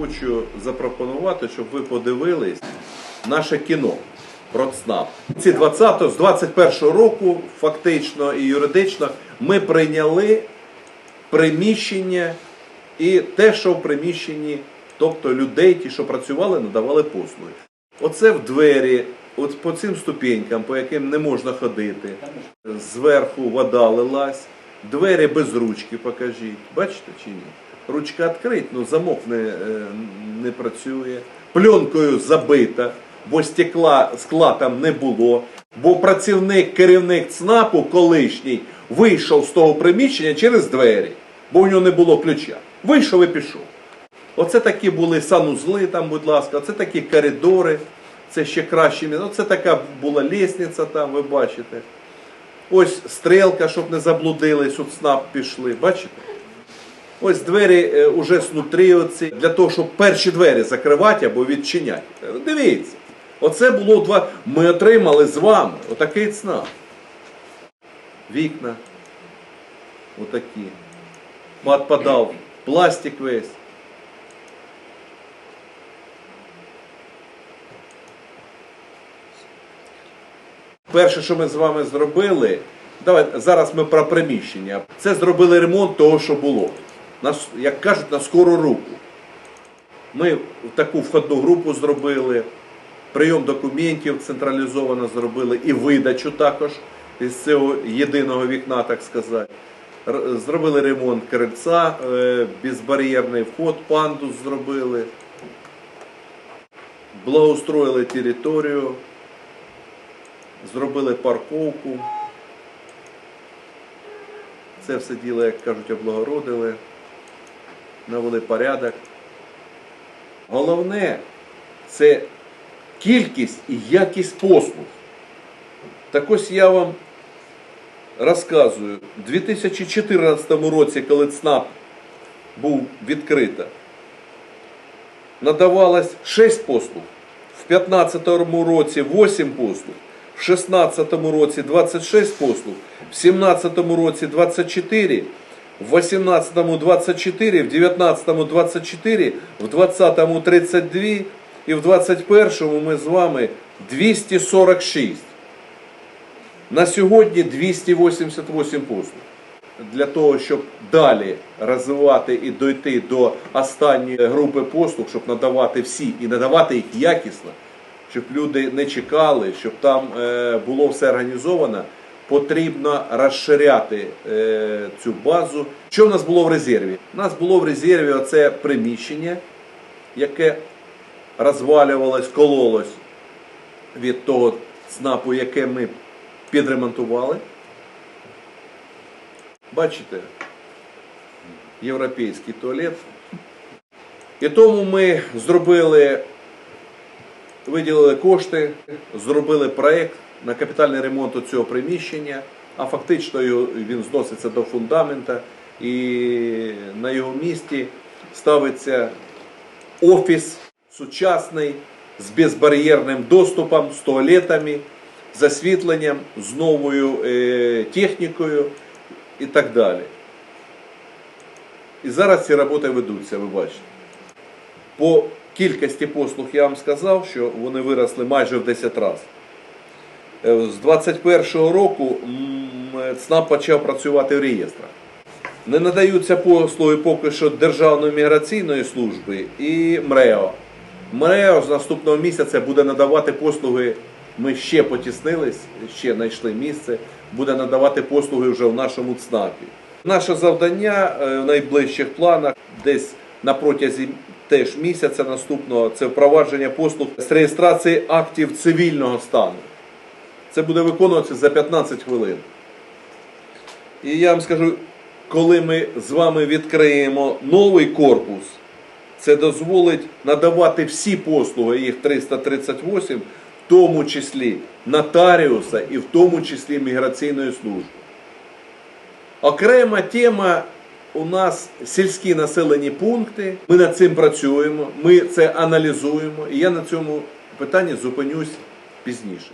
хочу запропонувати, щоб ви подивились наше кіно про ЦНАП. Ці 20 з 21 року, фактично і юридично, ми прийняли приміщення і те, що в приміщенні, тобто людей, ті, що працювали, надавали послуги. Оце в двері, от по цим ступенькам, по яким не можна ходити. Зверху вода лилась, двері без ручки покажіть. Бачите чи ні? Ручка відкрита, ну замок не, е, не працює. Пленкою забита, бо стекла, скла там не було. Бо працівник, керівник ЦНАПу колишній вийшов з того приміщення через двері, бо у нього не було ключа. Вийшов і пішов. Оце такі були санузли там, будь ласка, оце такі коридори, це ще кращі місця. Оце така була лісниця там, ви бачите. Ось стрілка, щоб не заблудились, от СНАП пішли, бачите? Ось двері е, уже снутрі оці, для того, щоб перші двері закривати або відчиняти. Е, Дивіться, оце було два. Ми отримали з вами отакий ЦНАП. Вікна. Отакі. Подпадав пластик весь. Перше, що ми з вами зробили, давай, зараз ми про приміщення. Це зробили ремонт того, що було. Як кажуть, на скору руку. Ми таку входну групу зробили, прийом документів централізовано зробили і видачу також із цього єдиного вікна, так сказати. Зробили ремонт крильця, е, безбар'єрний вход, пандус зробили, благоустроїли територію, зробили парковку. Це все діло, як кажуть, облагородили, навели порядок. Головне це кількість і якість послуг. Так ось я вам розказую, у 2014 році, коли ЦНАП був відкрита, надавалось 6 послуг, в 2015 році 8 послуг, в 2016 році 26 послуг, в 2017 році 24, в 18 24, в 19 24, в 20-му 32 і в 21-му ми з вами 246. На сьогодні 288 послуг. Для того, щоб далі розвивати і дойти до останньої групи послуг, щоб надавати всі і надавати їх якісно, щоб люди не чекали, щоб там е, було все організовано, потрібно розширяти е, цю базу. Що в нас було в резерві? У нас було в резерві оце приміщення, яке розвалювалось, кололось від того ЦНАПу, яке ми підремонтували. Бачите, європейський туалет. І тому ми зробили, виділили кошти, зробили проєкт на капітальний ремонт цього приміщення, а фактично він зноситься до фундамента і на його місці ставиться офіс сучасний з безбар'єрним доступом, з туалетами, з освітленням, з новою е, технікою і так далі. І зараз ці роботи ведуться, ви бачите. По кількості послуг я вам сказав, що вони виросли майже в 10 разів. Е, З 2021 року ЦНАП почав працювати в реєстрах. Не надаються послуги поки що Державної міграційної служби і МРЕО. МРЕО з наступного місяця буде надавати послуги. Ми ще потіснились, ще знайшли місце, буде надавати послуги вже в нашому ЦНАПі. Наше завдання е, в найближчих планах десь на протязі теж місяця наступного це впровадження послуг з реєстрації актів цивільного стану. Це буде виконуватися за 15 хвилин. І я вам скажу, коли ми з вами відкриємо новий корпус, це дозволить надавати всі послуги, їх 338, в тому числі нотаріуса і в тому числі міграційної служби. Окрема тема у нас сільські населені пункти. Ми над цим працюємо, ми це аналізуємо, і я на цьому питанні зупинюсь пізніше.